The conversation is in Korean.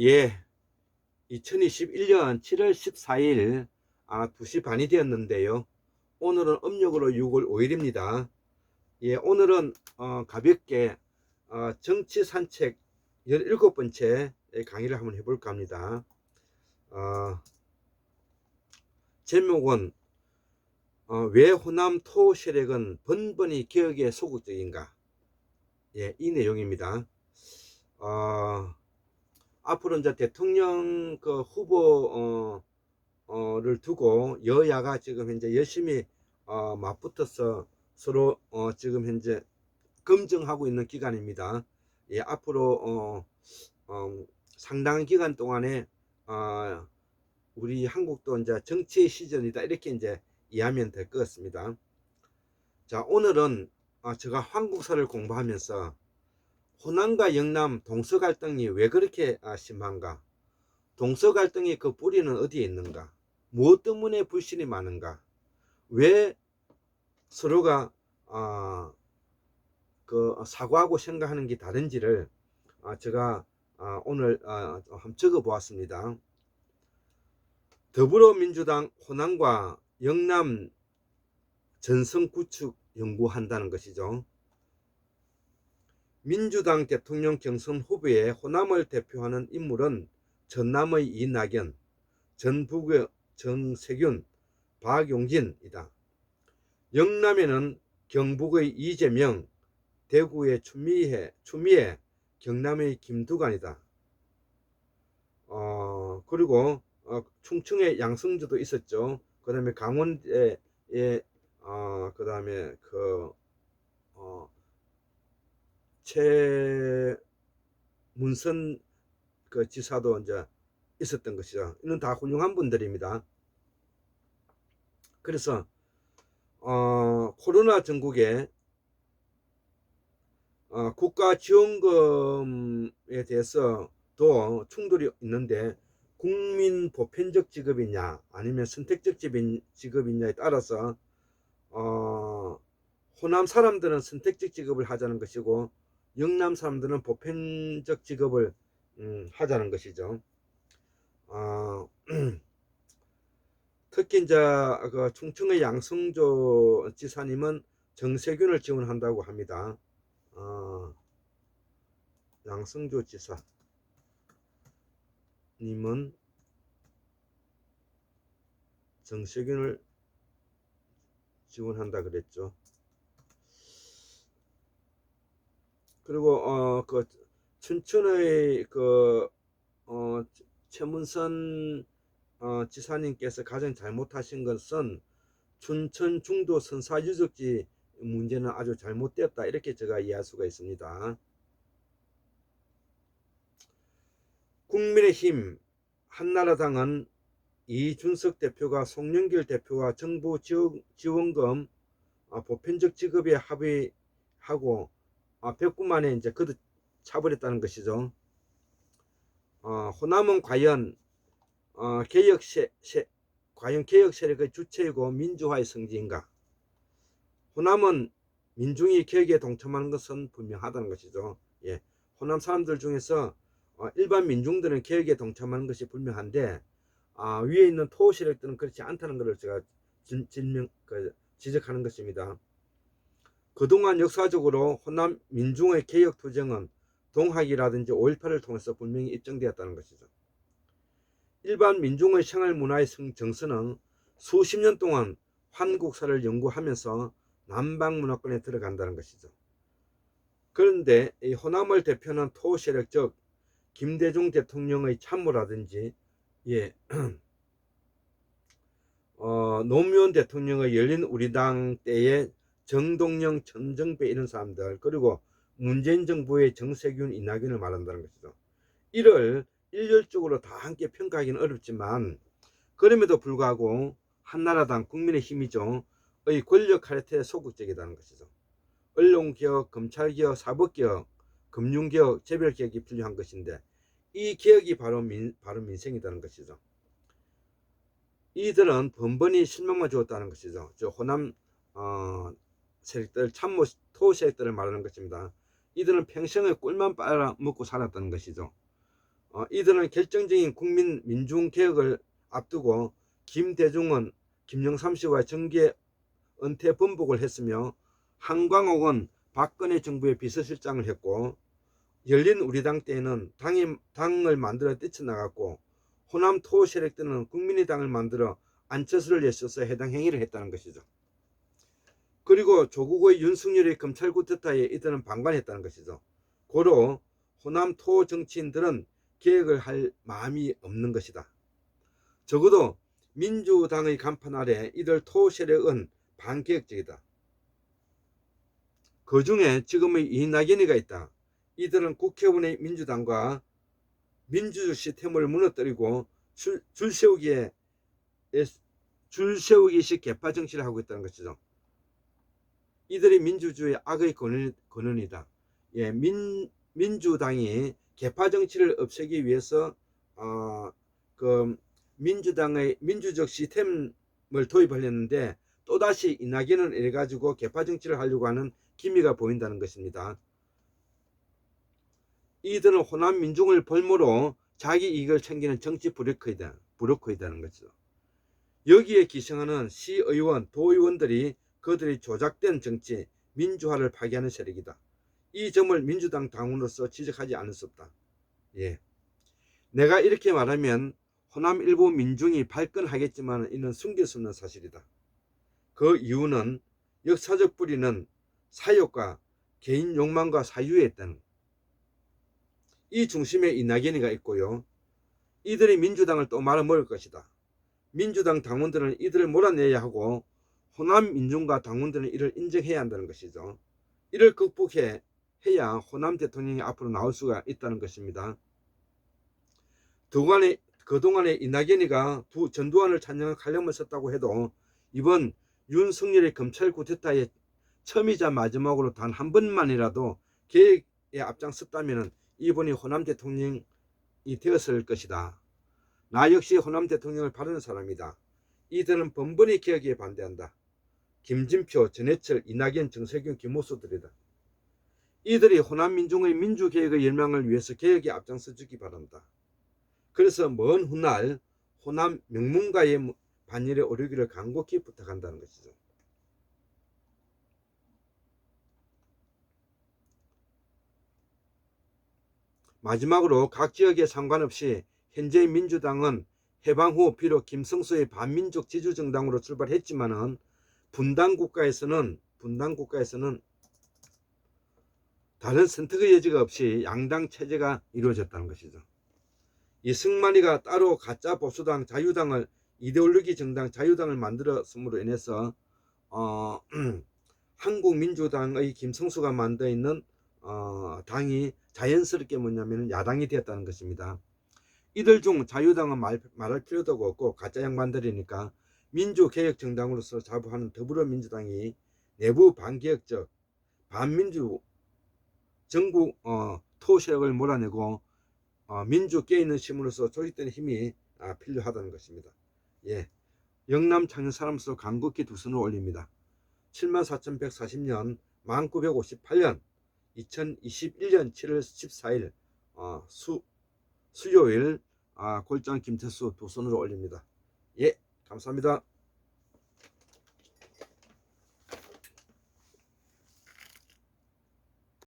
예, 2021년 7월 14일 아, 2시 반이 되었는데요. 오늘은 음력으로 6월 5일입니다. 예, 오늘은 어, 가볍게 어, 정치 산책 17번째 강의를 한번 해볼까 합니다. 어, 제목은 어, 왜 호남 토 세력은 번번이 개혁에 소극적인가? 예, 이 내용입니다. 어, 앞으로 이제 대통령 그 후보 어, 어를 두고 여야가 지금 현재 열심히 어, 맞붙어서 서로 어, 지금 현재 검증하고 있는 기간입니다. 예, 앞으로 어, 어, 상당한 기간 동안에 어, 우리 한국도 이제 정치의 시즌이다 이렇게 이제 이해하면 될 것 같습니다. 자 오늘은 어, 제가 한국사를 공부하면서 호남과 영남 동서 갈등이 왜 그렇게 아, 심한가? 동서 갈등의 그 뿌리는 어디에 있는가? 무엇 때문에 불신이 많은가? 왜 서로가 아, 그 사고하고 생각하는 게 다른지를 아, 제가 아, 오늘 아, 한번 적어 보았습니다. 더불어민주당 호남과 영남 전선 구축 연구한다는 것이죠. 민주당 대통령 경선 후보의 호남을 대표하는 인물은 전남의 이낙연, 전북의 정세균, 박용진이다. 영남에는 경북의 이재명, 대구의 추미애, 추미애 경남의 김두관이다. 어, 그리고 어, 충청의 양승주도 있었죠. 그 다음에 강원에, 예, 어, 그 다음에 그, 어, 최문선 그 지사도 이제 있었던 것이죠. 이는 다 훌륭한 분들입니다. 그래서 어, 코로나 전국에 어, 국가 지원금에 대해서도 충돌이 있는데 국민 보편적 직업이냐 아니면 선택적 직업이냐에 따라서 어, 호남 사람들은 선택적 직업을 하자는 것이고 영남 사람들은 보편적 직업을 음, 하자는 것이죠. 어, 특히 이제 그 충청의 양승조 지사님은 정세균을 지원한다고 합니다. 어, 양승조 지사 님은 정세균을 지원한다 그랬죠. 그리고 어 그 춘천의 그 어, 최문선 어, 지사님께서 가장 잘못하신 것은 춘천 중도 선사 유적지 문제는 아주 잘못되었다 이렇게 제가 이해할 수가 있습니다. 국민의힘 한나라당은 이준석 대표가 송영길 대표와 정부 지원금 어, 보편적 지급에 합의하고 어, 100분 만에 이제 그도 차버렸다는 것이죠. 어, 호남은 과연 어, 개혁 세, 세, 과연 개혁 세력의 주체이고 민주화의 성지인가? 호남은 민중이 개혁에 동참하는 것은 분명하다는 것이죠. 예, 호남 사람들 중에서 어, 일반 민중들은 개혁에 동참하는 것이 분명한데 아, 위에 있는 토 세력들은 그렇지 않다는 것을 제가 진, 진명, 그, 지적하는 것입니다. 그동안 역사적으로 호남 민중의 개혁 투쟁은 동학이라든지 5.18을 통해서 분명히 입증되었다는 것이죠. 일반 민중의 생활 문화의 정서는 수십 년 동안 한국사를 연구하면서 남방 문화권에 들어간다는 것이죠. 그런데 이 호남을 대표하는 토 세력 즉 김대중 대통령의 참모라든지 예, 어, 노무현 대통령의 열린 우리당 때의 정동영, 전정배 이런 사람들 그리고 문재인 정부의 정세균, 이낙연을 말한다는 것이죠. 이를 일률적으로 다 함께 평가하기는 어렵지만 그럼에도 불구하고 한나라당 국민의힘이죠. 의 권력 카르텔에 소극적이라는 것이죠. 언론개혁, 검찰개혁, 사법개혁, 금융개혁, 재별개혁이 필요한 것인데 이 개혁이 바로 민, 바로 민생이라는 것이죠. 이들은 번번이 실망만 주었다는 것이죠. 저 호남 어, 세력들 참모 토 세력들을 말하는 것입니다. 이들은 평생을 꿀만 빨아 먹고 살았다는 것이죠. 어, 이들은 결정적인 국민 민중 개혁을 앞두고 김대중은 김영삼 씨와 정계 은퇴 번복을 했으며 한광옥은 박근혜 정부의 비서실장을 했고 열린 우리당 때에는 당이, 당을 만들어 뛰쳐나갔고 호남 토 세력 때는 국민의당을 만들어 안철수를 내셔서 해당 행위를 했다는 것이죠. 그리고 조국의 윤석열의 검찰 구태타에 이들은 방관했다는 것이죠. 고로 호남 토 정치인들은 개혁을 할 마음이 없는 것이다. 적어도 민주당의 간판 아래 이들 토 세력은 반개혁적이다. 그 중에 지금의 이낙연이가 있다. 이들은 국회의원의 민주당과 민주주의 시스템을 무너뜨리고 줄, 줄 세우기에 줄 세우기식 개파 정치를 하고 있다는 것이죠. 이들이 민주주의 악의 근원, 근원이다. 예, 민, 민주당이 개파 정치를 없애기 위해서 어, 그 민주당의 민주적 시스템을 도입하려는데 또다시 이낙연을 이래 가지고 개파 정치를 하려고 하는 기미가 보인다는 것입니다. 이들은 호남 민중을 볼모로 자기 이익을 챙기는 정치 브로커이다. 브로커이다는 거죠. 여기에 기생하는 시의원, 도의원들이 그들이 조작된 정치, 민주화를 파괴하는 세력이다. 이 점을 민주당 당원으로서 지적하지 않을 수 없다. 예. 내가 이렇게 말하면 호남 일부 민중이 발끈하겠지만 이는 숨길 수 없는 사실이다. 그 이유는 역사적 뿌리는 사욕과 개인 욕망과 사유에 있다는 이 중심에 이낙연이가 있고요. 이들이 민주당을 또 말아먹을 것이다. 민주당 당원들은 이들을 몰아내야 하고 호남 민중과 당원들은 이를 인정해야 한다는 것이죠. 이를 극복해 해야 호남 대통령이 앞으로 나올 수가 있다는 것입니다. 그동안에, 그동안에 이낙연이가 두 전두환을 찬양한 칼럼을 썼다고 해도 이번 윤석열의 검찰 구태타에 처음이자 마지막으로 단 한 번만이라도 계획에 앞장섰다면 이분이 호남 대통령이 되었을 것이다. 나 역시 호남 대통령을 바르는 사람이다. 이들은 번번이 개혁에 반대한다. 김진표, 전해철, 이낙연, 정세균, 김호수들이다. 이들이 호남 민중의 민주개혁의 열망을 위해서 개혁에 앞장서 주기 바란다. 그래서 먼 훗날 호남 명문가의 반열에 오르기를 간곡히 부탁한다는 것이죠. 마지막으로 각 지역에 상관없이 현재 민주당은 해방 후 비록 김성수의 반민족 지주 정당으로 출발했지만은 분단 국가에서는 분단 국가에서는 다른 선택의 여지가 없이 양당 체제가 이루어졌다는 것이죠. 이 승만이가 따로 가짜 보수당 자유당을 이데올로기 정당 자유당을 만들었음으로 인해서 어, 한국민주당의 김성수가 만들어 있는 어, 당이 자연스럽게 뭐냐면 야당이 되었다는 것입니다. 이들 중 자유당은 말, 말할 필요도 없고 가짜 양반들이니까 민주개혁 정당으로서 자부하는 더불어민주당이 내부 반개혁적 반민주 전국 어, 토세력을 몰아내고 어, 민주 깨있는 힘으로서 조직된 힘이 아, 필요하다는 것입니다. 예, 영남 창녕 사람으로서 간곡히 두 손을 올립니다. 74,140년 1958년 2021년 7월 14일 어, 수, 수요일 아, 골장 김태수 두 손으로 올립니다. 예, 감사합니다.